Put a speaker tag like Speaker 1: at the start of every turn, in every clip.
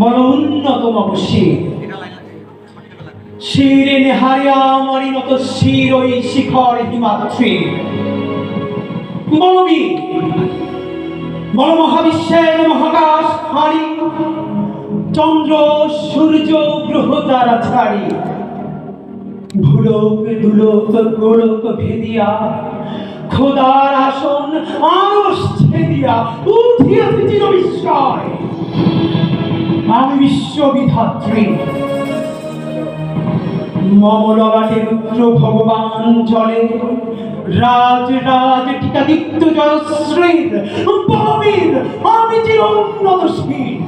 Speaker 1: বল উন্নতম শির। নেহারিয়া শির ওই শিখর বল মহাবিশ্বের মহাকাশ হারি। চন্দ্র, সূর্য, গ্রহ তারা ছাড়ি। ভুলোক, দুলোক, গোলক ভেদিয়া। খোদার আসন আরস দিয়া উঠিয়াছে চির বিস্ময় আমি বিশ্ববিধাত্রী। মমললাটে রুদ্র ভগবান জলে রাজ রাজ টিকাদিত্য জয়শ্রীর বলবীর আমি চির উন্নতশীল আমি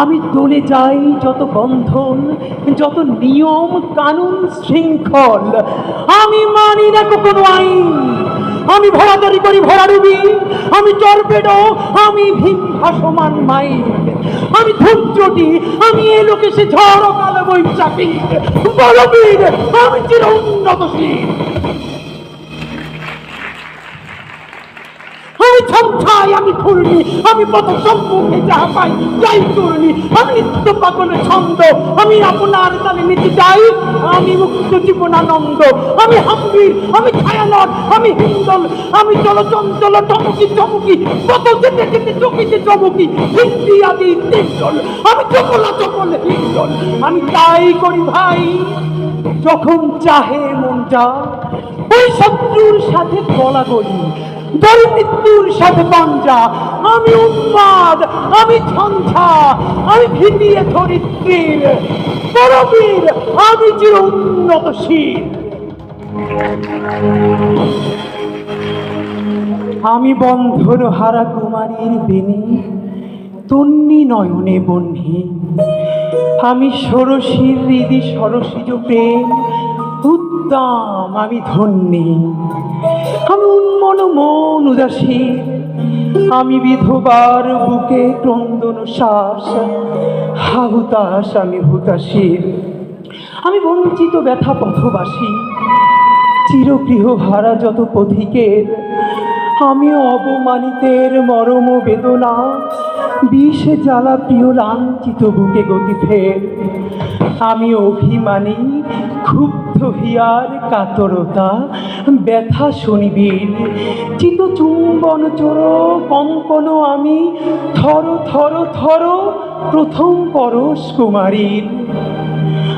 Speaker 1: আমি দলে যাই যত বন্ধন, যত নিয়ম, কানুন, শৃঙ্খল। আমি মানি না কোনো আইন। আমি ভরাদারি করি ভরাডুবি আমি টর্পেডো, আমি ভীম ভাসমান মাইন আমি ধৈর্যটি আমি এ লোকে সে ঝড় কালো বৈশাখী। বলবীর আমি চির উন্নতশীল। আমি ছমছাই আমি ফুলনি আমি পথ সম্মুখে যাহা পাই যাই করনি। আমি নিত্য পাগলের ছন্দ, আমি আপনার তালে নিতে যাই আমি মুক্ত জীবনানন্দ, আমি হাম্বির আমি ছায়ানট, আমি হিন্দল, আমি চলচঞ্চল চমকি চমকি কত যেতে যেতে চকিতে চমকি, হিন্দি আদি তিনজল আমি চকলা চকল হিন্দল। আমি তাই করি ভাই, যখন চাহে মন যা ওই শত্রুর সাথে গলা গলি মৃত্যুর সাথে পাঞ্জা আমি উন্মাদ, আমি ছঞ্ছা আমি ভিতিয়ে ধরিত্রীর। পরবীর, আমি চির উন্নতশীল। আমি বন্ধর হারা কুমারীর বেনি, তন্নি নয়নে বহ্নি আমি ষোড়শীর হৃদি সরসিজ প্রেম উদ্দাম আমি ধন্যী। আমি উন্মন মন উদাসী। আমি বিধবার বুকে ক্রন্দন শ্বাস। হাহুতাস আমি হুতাশীর আমি বঞ্চিত, ব্যথা পথবাসী। চিরগৃহ ভাড়া যত পথিকের। আমি অবমানিতের মরম বেদনা। বিষে জ্বালা প্রিয় লাঞ্ছিত বুকে গতি ফের। আমি অভিমানী, ক্ষুব্ধ হিয়ার কাতরতা, ব্যথা শনিবীর। চিত চুম্বন চোর কঙ্কন আমি, থর থর থর, প্রথম পরশ কুমারীর।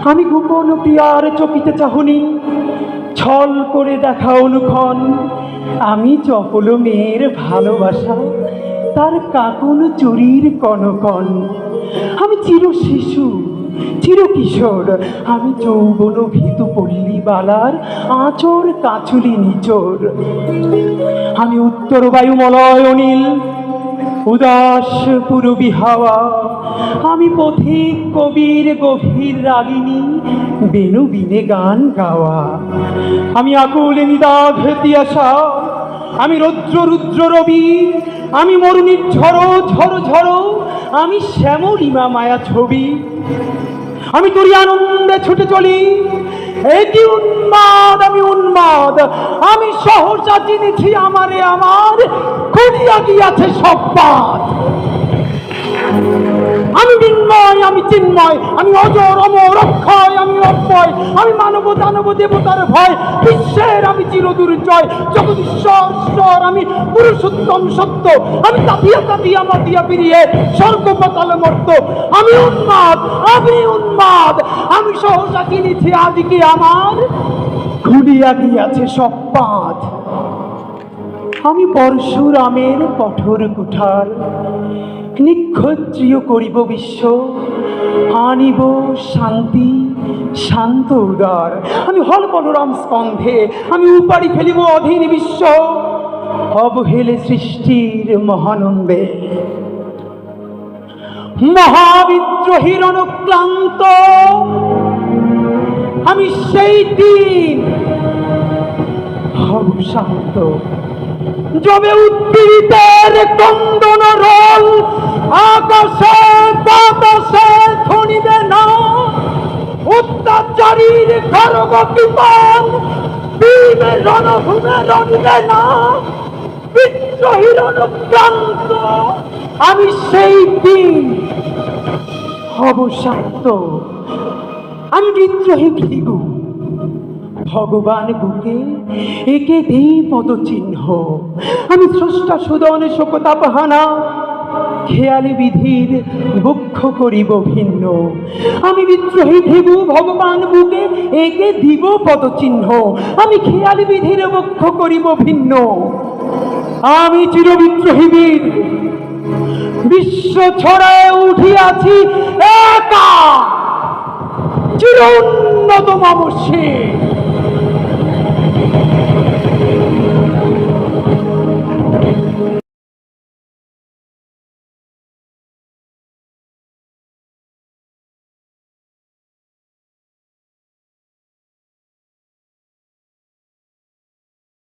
Speaker 1: আমি গোপন প্রিয়ার চকিতে চাহনি, ছল করে দেখা অনুক্ষণ। আমি চপল মেয়ের ভালোবাসা তার কাকুন চুরির কনকন আমি চির শিশু, চির কিশোর। আমি যৌবন ভীতু পল্লী বালার আঁচর কাচুলি নিচোর। আমি উত্তর বায়ুমলয় অনিল, উদাস পুরবী হাওয়া। আমি পথিক কবির গভীর রাগিনী বেনু বিনে গান গাওয়া। আমি আকুল নিদাঘ আসা আমি রৌদ্র, রুদ্র রবি, আমি মরুণীর ঝড়ো ঝড়ো ঝড়ো, আমি শ্যামলিমা মায়া ছবি। আমি তোরই আনন্দে ছুটে চলি এটি উন্মাদ, আমি উন্মাদ। আমি সহসা চিনেছি আমারে, আমার খুলিয়া গিয়াছে সব পাত আমি বিন্ময়, আমি চিন্ময়, আমি অজর, অমর, অক্ষয়, আমি অক্ষয় আমি মানব, দানব, দেবতার ভয়, বিশ্বের আমি চিরদুর্জয় জগদীশ্বর ঈশ্বর আমি পুরুষোত্তম সত্য, আমি তাপিয়া তাপিয়া মাতিয়া পিরিয়ে স্বর্গ পাতাল মর্ত, আমি উন্মাদ আমি উন্মাদ, আমি সহসা কিনেছি আজকে আমার ঘুরিয়া গিয়াছে সব পাঁচ আমি পরশুরামের কঠোর কুঠার নিক্ষত্রিয় করিব বিশ্ব। আনিব শান্তি, শান্ত উদার। আমি হল বলরাম স্কন্ধে, আমি উপাড়ি ফেলিব অধীন বিশ্ব। অবহেলে সৃষ্টির মহানন্দে। মহাবিদ্রোহীর অনুক্লান্ত আমি সেই দিন হব শান্ত। জমে উদ্দীরিতের কন্দন রোল আকাশে বাতাসে ধনিবে না। অত্যাচারীর খরগ আমি সেই দিন হব শান্ত। আমি বিদ্রোহী ভৃগু, ভগবান বুকে একে দেই পদচিহ্ন। আমি স্রষ্টা সুদন শোকতাপহানা খেয়ালি বিধির বক্ষ করিব ভিন্ন। আমি বিদ্রোহী দেব ভগবান বুকে একে দিব পদচিহ্ন। আমি খেয়ালি বিধির বক্ষ করিব ভিন্ন। আমি চিরবিদ্রোহী বীর। বিশ্ব ছড়ায় উঠিয়াছি একা। চির উন্নত মামসী